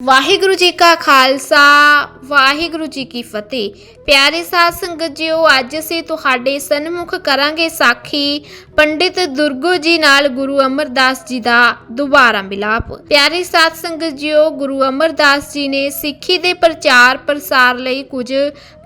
ਵਾਹਿਗੁਰੂ ਜੀ ਕਾ ਖਾਲਸਾ, ਵਾਹਿਗੁਰੂ ਜੀ ਕੀ ਫਤਿਹ। ਪਿਆਰੇ ਸਾਧ ਸੰਗਤ ਜੀਓ, ਅੱਜ ਅਸੀਂ ਤੁਹਾਡੇ ਸਨਮੁਖ ਕਰਾਂਗੇ ਸਾਖੀ ਪੰਡਿਤ ਦੁਰਗੋ ਜੀ ਨਾਲ ਗੁਰੂ ਅਮਰਦਾਸ ਜੀ ਦਾ ਦੁਬਾਰਾ ਮਿਲਾਪ। ਪਿਆਰੇ ਸਾਧ ਸੰਗਤ ਜੀਓ, ਗੁਰੂ ਅਮਰਦਾਸ ਜੀ ਨੇ ਸਿੱਖੀ ਦੇ ਪ੍ਰਚਾਰ ਪ੍ਰਸਾਰ ਲਈ ਕੁਝ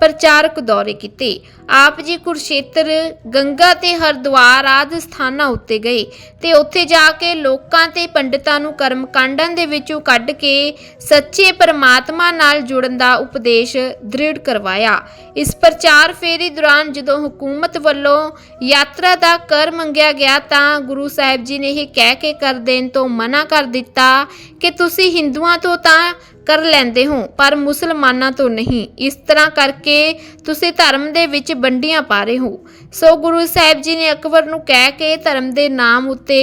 ਪ੍ਰਚਾਰਕ ਦੌਰੇ ਕੀਤੇ। ਆਪ ਜੀ ਕੁਰਸ਼ੇਤਰ ਗੰਗਾ ਤੇ ਹਰਿਦੁਆਰ ਆਦਿ ਸਥਾਨਾਂ ਉੱਤੇ ਗਏ ਤੇ ਉੱਥੇ ਜਾ ਕੇ ਲੋਕਾਂ ਤੇ ਪੰਡਿਤਾਂ ਨੂੰ ਕਰਮ ਕਾਂਡਾਂ ਦੇ ਵਿੱਚੋਂ ਕੱਢ ਕੇ ਸੱਚੇ ਪਰਮਾਤਮਾ ਨਾਲ ਜੁੜਨ ਦਾ ਉਪਦੇਸ਼ ਦ੍ਰਿੜ ਕਰਵਾਇਆ। ਇਸ ਪ੍ਰਚਾਰ ਫੇਰੀ ਦੌਰਾਨ ਜਦੋਂ ਹਕੂਮਤ ਵੱਲੋਂ ਯਾਤਰਾ ਦਾ ਕਰ ਮੰਗਿਆ ਗਿਆ ਤਾਂ ਗੁਰੂ ਸਾਹਿਬ ਜੀ ਨੇ ਇਹ ਕਹਿ ਕੇ ਕਰ ਦੇਣ ਤੋਂ ਮਨਾ ਕਰ ਦਿੱਤਾ ਕਿ ਤੁਸੀਂ ਹਿੰਦੂਆਂ ਤੋਂ ਤਾਂ ਕਰ ਲੈਂਦੇ ਹੋ, ਪਰ ਮੁਸਲਮਾਨਾਂ ਤੋਂ ਨਹੀਂ। ਇਸ ਤਰ੍ਹਾਂ ਕਰਕੇ ਤੁਸੀਂ ਧਰਮ ਦੇ ਵਿੱਚ ਵੰਡੀਆਂ ਪਾ ਰਹੇ ਹੋ। ਸੋ ਗੁਰੂ ਸਾਹਿਬ ਜੀ ਨੇ ਅਕਬਰ ਨੂੰ ਕਹਿ ਕੇ ਧਰਮ ਦੇ ਨਾਮ ਉੱਤੇ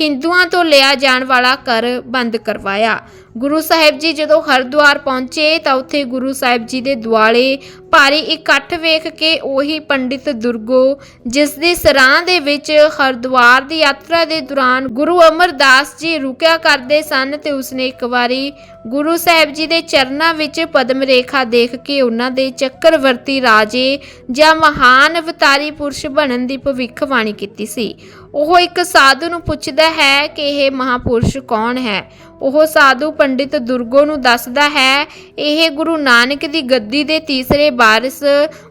ਹਿੰਦੂਆਂ ਤੋਂ ਲਿਆ ਜਾਣ ਵਾਲਾ ਕਰ ਬੰਦ ਕਰਵਾਇਆ। ਗੁਰੂ ਸਾਹਿਬ ਜੀ ਜਦੋਂ ਹਰਿਦੁਆਰ ਪਹੁੰਚੇ ਤਾਂ ਉੱਥੇ ਗੁਰੂ ਸਾਹਿਬ ਜੀ ਦੇ ਦੁਆਲੇ ਭਾਰੀ ਇਕੱਠ ਵੇਖ ਕੇ ਉਹੀ ਪੰਡਿਤ ਦੁਰਗੋ, ਜਿਸ ਦੀ ਸਰਾਂ ਦੇ ਵਿੱਚ ਹਰਿਦੁਆਰ ਦੀ ਯਾਤਰਾ ਦੇ ਦੌਰਾਨ ਗੁਰੂ ਅਮਰਦਾਸ ਜੀ ਰੁਕਿਆ ਕਰਦੇ ਸਨ ਤੇ ਉਸਨੇ ਇੱਕ ਵਾਰੀ ਗੁਰੂ ਸਾਹਿਬ ਜੀ ਦੇ ਚਰਨਾਂ ਵਿੱਚ ਪਦਮ ਰੇਖਾ ਦੇਖ ਕੇ ਉਹਨਾਂ ਦੇ ਚੱਕਰਵਰਤੀ ਰਾਜੇ ਜਾਂ ਮਹਾਨ ਅਵਤਾਰੀ ਪੁਰਸ਼ ਬਣਨ ਦੀ ਭਵਿੱਖਬਾਣੀ ਕੀਤੀ ਸੀ। ਉਹ ਇੱਕ ਸਾਧੂ ਨੂੰ ਪੁੱਛਦਾ ਹੈ ਕਿ ਇਹ ਮਹਾਪੁਰਸ਼ ਕੌਣ ਹੈ? ਉਹ ਸਾਧੂ ਪੰਡਿਤ ਦੁਰਗੋ ਨੂੰ ਦੱਸਦਾ ਹੈ, ਇਹ ਗੁਰੂ ਨਾਨਕ ਦੀ ਗੱਦੀ ਦੇ ਤੀਸਰੇ ਵਾਰਿਸ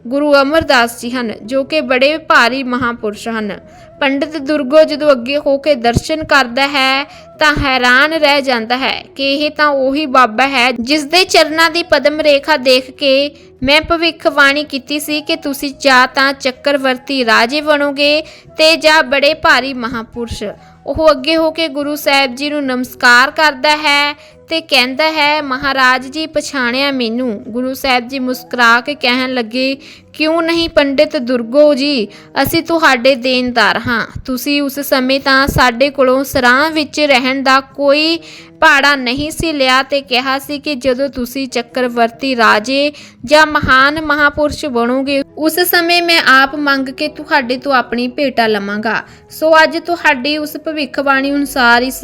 ਗੁਰੂ ਅਮਰਦਾਸ ਜੀ ਹਨ, ਜੋ ਕਿ ਬੜੇ ਭਾਰੀ ਮਹਾਪੁਰਸ਼ ਹਨ। ਪੰਡਿਤ ਦੁਰਗੋ ਜਦੋਂ ਅੱਗੇ ਹੋ ਕੇ ਦਰਸ਼ਨ ਕਰਦਾ ਹੈ, ਤਾਂ ਹੈਰਾਨ ਰਹਿ ਜਾਂਦਾ ਹੈ ਕਿ ਇਹ ਤਾਂ ਉਹੀ ਬਾਬਾ ਹੈ ਜਿਸ ਦੇ ਚਰਨਾਂ ਦੀ ਪਦਮ ਰੇਖਾ ਦੇਖ ਕੇ ਮੈਂ ਭਵਿੱਖਬਾਣੀ ਕੀਤੀ ਸੀ ਕਿ ਤੁਸੀਂ ਜਾਂ ਤਾਂ ਚੱਕਰਵਰਤੀ ਰਾਜੇ ਬਣੋਗੇ ਤੇ ਜਾਂ ਬੜੇ ਭਾਰੀ ਮਹਾਪੁਰਸ਼। ਉਹ ਅੱਗੇ ਹੋ ਕੇ ਗੁਰੂ ਸਾਹਿਬ ਜੀ ਨੂੰ ਨਮਸਕਾਰ ਕਰਦਾ ਹੈ ਤੇ ਕਹਿੰਦਾ ਹੈ, ਮਹਾਰਾਜ ਜੀ, ਪਛਾਣਿਆ ਮੈਨੂੰ। ਗੁਰੂ ਸਾਹਿਬ ਜੀ ਮੁਸਕਰਾ ਕੇ ਕਹਿਣ ਲੱਗੇ ਕਿਉਂ ਨਹੀਂ ਪੰਡਿਤ ਦੁਰਗੋ ਜੀ? ਅਸੀਂ ਤੁਹਾਡੇ ਦੇਣਦਾਰ ਹਾਂ। ਤੁਸੀਂ ਉਸ ਸਮੇਂ ਤਾਂ ਸਾਡੇ ਕੋਲੋਂ ਸਰਾਂ ਵਿੱਚ ਰਹਿਣ ਦਾ ਕੋਈ ਭਾੜਾ ਨਹੀਂ ਸੀ ਲਿਆ ਤੇ ਕਿਹਾ ਸੀ ਕਿ ਜਦੋਂ ਤੁਸੀਂ ਚੱਕਰਵਰਤੀ ਰਾਜੇ ਜਾਂ ਮਹਾਨ ਮਹਾਪੁਰਸ਼ ਬਣੋਗੇ, ਉਸ ਸਮੇਂ ਮੈਂ ਆਪ ਮੰਗ ਕੇ ਤੁਹਾਡੇ ਤੋਂ ਆਪਣੀ ਭੇਟਾ ਲਵਾਂਗਾ। ਸੋ ਅੱਜ ਤੁਹਾਡੀ ਉਸ ਭਵਿੱਖਬਾਣੀ ਅਨੁਸਾਰ ਇਸ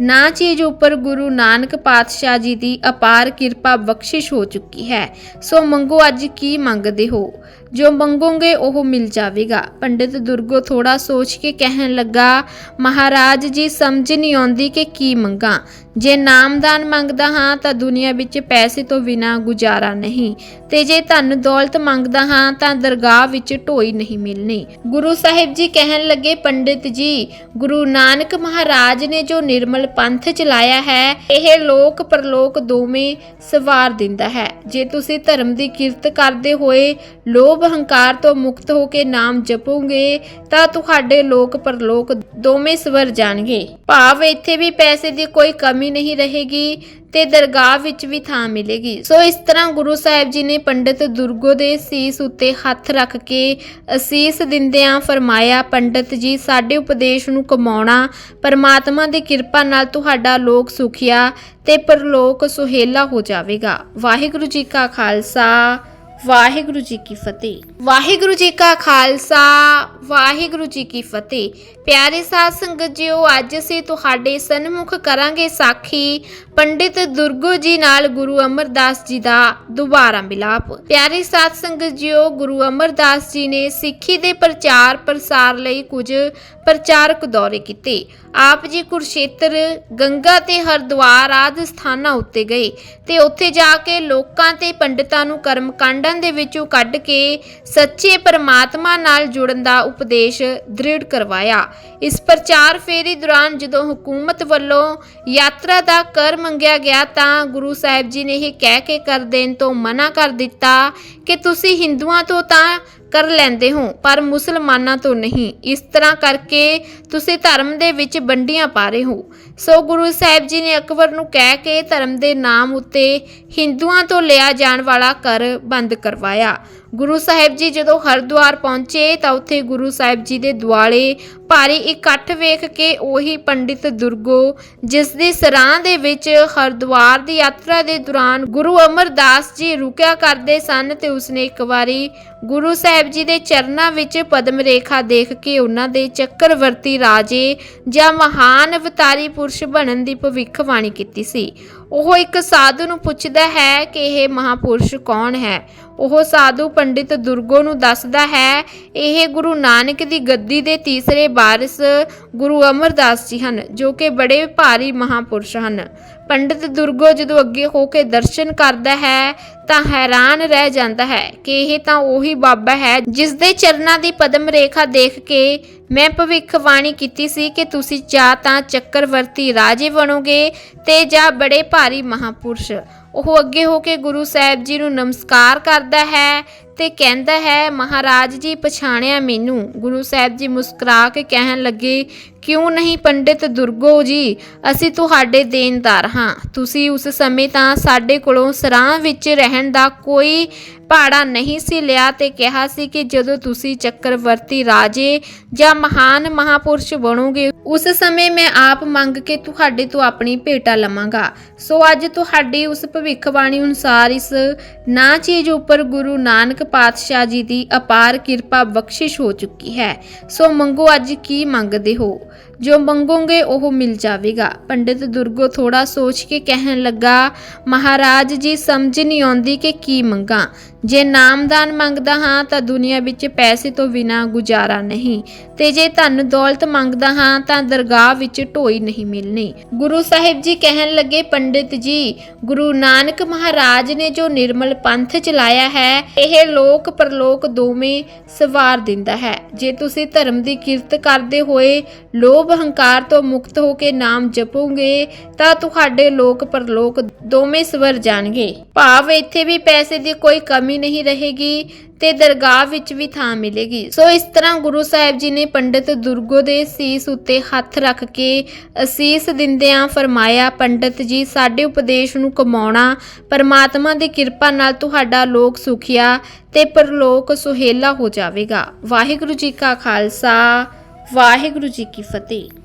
ਨਾ ਚੀਜ਼ ਉੱਪਰ ਗੁਰੂ ਨਾਨਕ ਪਾਤਸ਼ਾਹ ਜੀ ਦੀ ਅਪਾਰ ਕਿਰਪਾ ਬਖਸ਼ਿਸ਼ ਹੋ ਚੁੱਕੀ ਹੈ। ਸੋ ਮੰਗੋ ਅੱਜ ਕੀ ਮੰਗਦੇ ਹੋ? ਜੋ ਮੰਗੋਗੇ ਉਹ ਮਿਲ ਜਾਵੇਗਾ। ਪੰਡਿਤ ਦੁਰਗੋ ਥੋੜਾ ਸੋਚ ਕੇ ਕਹਿਣ ਲੱਗਾ, ਮਹਾਰਾਜ ਜੀ, ਸਮਝ ਨਹੀਂ ਆਉਂਦੀ ਕਿ ਕੀ ਮੰਗਾ। ਜੇ ਨਾਮਦਾਨ ਮੰਗਦਾ ਹਾਂ ਤਾਂ ਦੁਨੀਆ ਵਿੱਚ ਪੈਸੇ ਤੋਂ ਬਿਨਾ ਗੁਜ਼ਾਰਾ ਨਹੀਂ। ਤੇ ਜੇ ਧਨ ਦੌਲਤ ਮੰਗਦਾ ਹਾਂ ਤਾਂ ਦਰਗਾਹ ਵਿੱਚ ਢੋਈ ਨਹੀਂ ਮਿਲਣੀ। ਗੁਰੂ ਸਾਹਿਬ ਜੀ ਕਹਿਣ ਲੱਗੇ, ਪੰਡਿਤ ਜੀ, ਗੁਰੂ ਨਾਨਕ ਮਹਾਰਾਜ ਨੇ ਜੋ ਨਿਰਮਲ ਪੰਥ ਚਲਾਇਆ ਹੈ, ਇਹ ਲੋਕ ਪਰਲੋਕ ਦੋਵੇਂ ਸਵਾਰ ਦਿੰਦਾ ਹੈ। ਜੇ ਤੁਸੀਂ ਧਰਮ ਦੀ ਕਿਰਤ ਕਰਦੇ ਹੋਏ ਲੋਭ ਹੰਕਾਰ ਤੋਂ ਮੁਕਤ ਹੋ ਕੇ ਨਾਮ ਜਪੋਗੇ, ਤਾਂ ਤੁਹਾਡੇ ਲੋਕ ਪਰਲੋਕ ਦੋਵੇਂ ਸਵਰ ਜਾਣਗੇ। ਭਾਵ ਇੱਥੇ ਵੀ ਪੈਸੇ ਦੀ ਕੋਈ ਕਮੀ ਨਹੀਂ ਰਹੇਗੀ ਤੇ ਦਰਗਾਹ ਵਿੱਚ ਵੀ ਥਾਂ ਮਿਲੇਗੀ। ਸੋ ਇਸ ਤਰ੍ਹਾਂ ਗੁਰੂ ਸਾਹਿਬ ਜੀ ਨੇ ਪੰਡਿਤ ਦੁਰਗੋ ਦੇ ਸੀਸ ਉੱਤੇ ਹੱਥ ਰੱਖ ਕੇ ਅਸੀਸ ਦਿੰਦਿਆਂ ਫਰਮਾਇਆ, ਪੰਡਿਤ ਜੀ, ਸਾਡੇ ਉਪਦੇਸ਼ ਨੂੰ ਕਮਾਉਣਾ, ਪਰਮਾਤਮਾ ਦੀ ਕਿਰਪਾ ਨਾਲ ਤੁਹਾਡਾ ਲੋਕ ਸੁਖਿਆ ਤੇ ਪਰਲੋਕ ਸੁਹੇਲਾ ਹੋ ਜਾਵੇਗਾ। ਵਾਹਿਗੁਰੂ ਜੀ ਕਾ ਖਾਲਸਾ। ਵਾਹਿਗੁਰੂ ਜੀ ਕੀ ਫਤਿਹ। ਵਾਹਿਗੁਰੂ ਜੀ ਕਾ ਖਾਲਸਾ, ਵਾਹਿਗੁਰੂ ਜੀ ਕੀ ਫਤਿਹ। ਪਿਆਰੇ ਸਾਧ ਸੰਗਤ ਜੀਓ, ਅੱਜ ਅਸੀਂ ਤੁਹਾਡੇ ਸਨਮੁਖ ਕਰਾਂਗੇ ਸਾਖੀ ਪੰਡਿਤ ਦੁਰਗੋ ਜੀ ਨਾਲ ਗੁਰੂ ਅਮਰਦਾਸ ਜੀ ਦਾ ਦੁਬਾਰਾ ਮਿਲਾਪ। ਪਿਆਰੇ ਸਾਧ ਸੰਗਤ ਜੀਓ, ਗੁਰੂ ਅਮਰਦਾਸ ਜੀ ਨੇ ਸਿੱਖੀ ਦੇ ਪ੍ਰਚਾਰ ਪ੍ਰਸਾਰ ਲਈ ਕੁਝ ਪ੍ਰਚਾਰਕ ਦੌਰੇ ਕੀਤੇ। ਆਪ ਜੀ ਕੁਰਸ਼ੇਤਰ ਗੰਗਾ ਤੇ ਹਰਿਦੁਆਰ ਆਦਿ ਸਥਾਨਾਂ ਉੱਤੇ ਗਏ ਤੇ ਉੱਥੇ ਜਾ ਕੇ ਲੋਕਾਂ ਤੇ ਪੰਡਿਤਾਂ ਨੂੰ ਕਰਮ ਕਾਂਡਾਂ ਦੇ ਵਿੱਚੋਂ ਕੱਢ ਕੇ ਸੱਚੇ ਪਰਮਾਤਮਾ ਨਾਲ ਜੁੜਨ ਦਾ ਉਪਦੇਸ਼ ਦ੍ਰਿੜ ਕਰਵਾਇਆ। ਇਸ ਪ੍ਰਚਾਰ ਫੇਰੀ ਦੌਰਾਨ ਜਦੋਂ ਹਕੂਮਤ ਵੱਲੋਂ ਯਾਤਰਾ ਦਾ ਕਰ ਮੰਗਿਆ ਗਿਆ ਤਾਂ ਗੁਰੂ ਸਾਹਿਬ ਜੀ ਨੇ ਇਹ ਕਹਿ ਕੇ ਕਰ ਦੇਣ ਤੋਂ ਮਨਾ ਕਰ ਦਿੱਤਾ ਕਿ ਤੁਸੀਂ ਹਿੰਦੂਆਂ ਤੋਂ ਤਾਂ ਕਰ ਲੈਂਦੇ ਹੋ, ਪਰ ਮੁਸਲਮਾਨਾਂ ਤੋਂ ਨਹੀਂ। ਇਸ ਤਰ੍ਹਾਂ ਕਰਕੇ ਤੁਸੀਂ ਧਰਮ ਦੇ ਵਿੱਚ ਵੰਡੀਆਂ ਪਾ ਰਹੇ ਹੋ। ਸੋ ਗੁਰੂ ਸਾਹਿਬ ਜੀ ਨੇ ਅਕਬਰ ਨੂੰ ਕਹਿ ਕੇ ਧਰਮ ਦੇ ਨਾਮ ਉੱਤੇ ਹਿੰਦੂਆਂ ਤੋਂ ਲਿਆ ਜਾਣ ਵਾਲਾ ਕਰ ਬੰਦ ਕਰਵਾਇਆ। ਗੁਰੂ ਸਾਹਿਬ ਜੀ ਜਦੋਂ ਹਰਿਦੁਆਰ ਪਹੁੰਚੇ ਤਾਂ ਉੱਥੇ ਗੁਰੂ ਸਾਹਿਬ ਜੀ ਦੇ ਦੁਆਲੇ ਭਾਰੀ ਇਕੱਠ ਵੇਖ ਕੇ ਉਹੀ ਪੰਡਿਤ ਦੁਰਗੋ, ਜਿਸ ਦੀ ਸਰਾਂ ਦੇ ਵਿੱਚ ਹਰਿਦੁਆਰ ਦੀ ਯਾਤਰਾ ਦੇ ਦੌਰਾਨ ਗੁਰੂ ਅਮਰਦਾਸ ਜੀ ਰੁਕਿਆ ਕਰਦੇ ਸਨ ਤੇ ਉਸਨੇ ਇੱਕ ਵਾਰੀ ਗੁਰੂ ਸਾਹਿਬ ਜੀ ਦੇ ਚਰਨਾਂ ਵਿੱਚ ਪਦਮ ਰੇਖਾ ਦੇਖ ਕੇ ਉਹਨਾਂ ਦੇ ਚੱਕਰਵਰਤੀ ਰਾਜੇ ਜਾਂ ਮਹਾਨ ਅਵਤਾਰੀ ਪੁਰਸ਼ ਬਣਨ ਦੀ ਭਵਿੱਖਬਾਣੀ ਕੀਤੀ ਸੀ। ਉਹ ਇੱਕ ਸਾਧੂ ਨੂੰ ਪੁੱਛਦਾ ਹੈ ਕਿ ਇਹ ਮਹਾਪੁਰਸ਼ ਕੌਣ ਹੈ? ਉਹ ਸਾਧੂ ਪੰਡਿਤ ਦੁਰਗੋ ਨੂੰ ਦੱਸਦਾ ਹੈ, ਇਹ ਗੁਰੂ ਨਾਨਕ ਦੀ ਗੱਦੀ ਦੇ ਤੀਸਰੇ ਵਾਰਿਸ ਗੁਰੂ ਅਮਰਦਾਸ ਜੀ ਹਨ, ਜੋ ਕਿ ਬੜੇ ਭਾਰੀ ਮਹਾਪੁਰਸ਼ ਹਨ। ਪੰਡਿਤ ਦੁਰਗੋ ਜਦੋਂ ਅੱਗੇ ਹੋ ਕੇ ਦਰਸ਼ਨ ਕਰਦਾ ਹੈ, ਤਾਂ ਹੈਰਾਨ ਰਹਿ ਜਾਂਦਾ ਹੈ ਕਿ ਇਹ ਤਾਂ ਉਹੀ ਬਾਬਾ ਹੈ ਜਿਸ ਦੇ ਚਰਨਾਂ ਦੀ ਪਦਮ ਰੇਖਾ ਦੇਖ ਕੇ ਮੈਂ ਭਵਿੱਖਬਾਣੀ ਕੀਤੀ ਸੀ ਕਿ ਤੁਸੀਂ ਜਾਂ ਤਾਂ ਚੱਕਰਵਰਤੀ ਰਾਜੇ ਬਣੋਗੇ ਤੇ ਜਾਂ ਬੜੇ ਭਾਰੀ ਮਹਾਪੁਰਸ਼। ਉਹ ਅੱਗੇ ਹੋ ਕੇ ਗੁਰੂ ਸਾਹਿਬ ਜੀ ਨੂੰ ਨਮਸਕਾਰ ਕਰਦਾ ਹੈ ਤੇ ਕਹਿੰਦਾ ਹੈ, ਮਹਾਰਾਜ ਜੀ, ਪਛਾਣਿਆ ਮੈਨੂੰ। ਗੁਰੂ ਸਾਹਿਬ ਜੀ ਮੁਸਕਰਾ ਕੇ ਕਹਿਣ ਲੱਗੇ ਕਿਉਂ ਨਹੀਂ ਪੰਡਿਤ ਦੁਰਗੋ ਜੀ? ਅਸੀਂ ਤੁਹਾਡੇ ਦੇਣਦਾਰ ਹਾਂ। ਤੁਸੀਂ ਉਸ ਸਮੇਂ ਤਾਂ ਸਾਡੇ ਕੋਲੋਂ ਸਰਾਂ ਵਿੱਚ ਰਹਿਣ ਦਾ ਕੋਈ ਭਾੜਾ ਨਹੀਂ ਸੀ ਲਿਆ ਤੇ ਕਿਹਾ ਸੀ ਕਿ ਜਦੋਂ ਤੁਸੀਂ ਚੱਕਰਵਰਤੀ ਰਾਜੇ ਜਾਂ ਮਹਾਨ ਮਹਾਪੁਰਸ਼ ਬਣੋਗੇ, ਉਸ ਸਮੇਂ ਮੈਂ ਆਪ ਮੰਗ ਕੇ ਤੁਹਾਡੇ ਤੋਂ ਆਪਣੀ ਭੇਟਾ ਲਵਾਂਗਾ। ਸੋ ਅੱਜ ਤੁਹਾਡੀ ਉਸ ਭਵਿੱਖਬਾਣੀ ਅਨੁਸਾਰ ਇਸ ਨਾ ਚੀਜ਼ ਉੱਪਰ ਗੁਰੂ ਨਾਨਕ ਪਾਤਸ਼ਾਹ ਜੀ ਦੀ ਅਪਾਰ ਕਿਰਪਾ ਬਖਸ਼ਿਸ਼ ਹੋ ਚੁੱਕੀ ਹੈ। ਸੋ ਮੰਗੋ ਅੱਜ ਕੀ ਮੰਗਦੇ ਹੋ? ਜੋ ਮੰਗੋਗੇ ਉਹ ਮਿਲ ਜਾਵੇਗਾ। ਪੰਡਿਤ ਦੁਰਗੋ ਥੋੜਾ ਸੋਚ ਕੇ ਕਹਿਣ ਲੱਗਾ, ਮਹਾਰਾਜ ਜੀ, ਸਮਝ ਨਹੀਂ ਆਉਂਦੀ ਕਿ ਕੀ ਮੰਗਾ। ਜੇ ਨਾਮਦਾਨ ਮੰਗਦਾ ਹਾਂ ਤਾਂ ਦੁਨੀਆ ਵਿੱਚ ਪੈਸੇ ਤੋਂ ਬਿਨਾ ਗੁਜ਼ਾਰਾ ਨਹੀਂ। ਤੇ ਜੇ ਧਨ ਦੌਲਤ ਮੰਗਦਾ ਹਾਂ ਤਾਂ ਦਰਗਾਹ ਵਿੱਚ ਢੋਈ ਨਹੀਂ ਮਿਲਣੀ। ਗੁਰੂ ਸਾਹਿਬ ਜੀ ਕਹਿਣ ਲੱਗੇ, ਪੰਡਿਤ ਜੀ, ਗੁਰੂ ਨਾਨਕ ਮਹਾਰਾਜ ਨੇ ਜੋ ਨਿਰਮਲ ਪੰਥ ਚਲਾਇਆ ਹੈ, ਇਹ ਲੋਕ ਪਰਲੋਕ ਦੋਵੇਂ ਸਵਾਰ ਦਿੰਦਾ ਹੈ। ਜੇ ਤੁਸੀਂ ਧਰਮ ਦੀ ਕਿਰਤ ਕਰਦੇ ਹੋਏ ਲੋਭ ਹੰਕਾਰ ਤੋਂ ਮੁਕਤ ਹੋ ਕੇ ਨਾਮ ਜਪੋਗੇ, ਤਾਂ ਤੁਹਾਡੇ ਲੋਕ ਪਰਲੋਕ ਦੋਵੇਂ ਸਵਰ ਜਾਣਗੇ। ਭਾਵ ਇੱਥੇ ਵੀ ਪੈਸੇ ਦੀ ਕੋਈ ਕਮੀ ਕਮੀ ਨਹੀਂ ਰਹੇਗੀ ਤੇ ਦਰਗਾਹ ਵਿੱਚ ਵੀ ਥਾਂ ਮਿਲੇਗੀ। ਸੋ ਇਸ ਤਰ੍ਹਾਂ ਗੁਰੂ ਸਾਹਿਬ ਜੀ ਨੇ ਪੰਡਿਤ ਦੁਰਗੋ ਦੇ ਸੀਸ ਉੱਤੇ ਹੱਥ ਰੱਖ ਕੇ ਅਸੀਸ ਦਿੰਦਿਆਂ ਫਰਮਾਇਆ, ਪੰਡਿਤ ਜੀ, ਸਾਡੇ ਉਪਦੇਸ਼ ਨੂੰ ਕਮਾਉਣਾ, ਪਰਮਾਤਮਾ ਦੀ ਕਿਰਪਾ ਨਾਲ ਤੁਹਾਡਾ ਲੋਕ ਸੁਖਿਆ ਤੇ ਪਰਲੋਕ ਸੁਹੇਲਾ ਹੋ ਜਾਵੇਗਾ। ਵਾਹਿਗੁਰੂ ਜੀ ਕਾ ਖਾਲਸਾ, ਵਾਹਿਗੁਰੂ ਜੀ ਕੀ ਫਤਿਹ।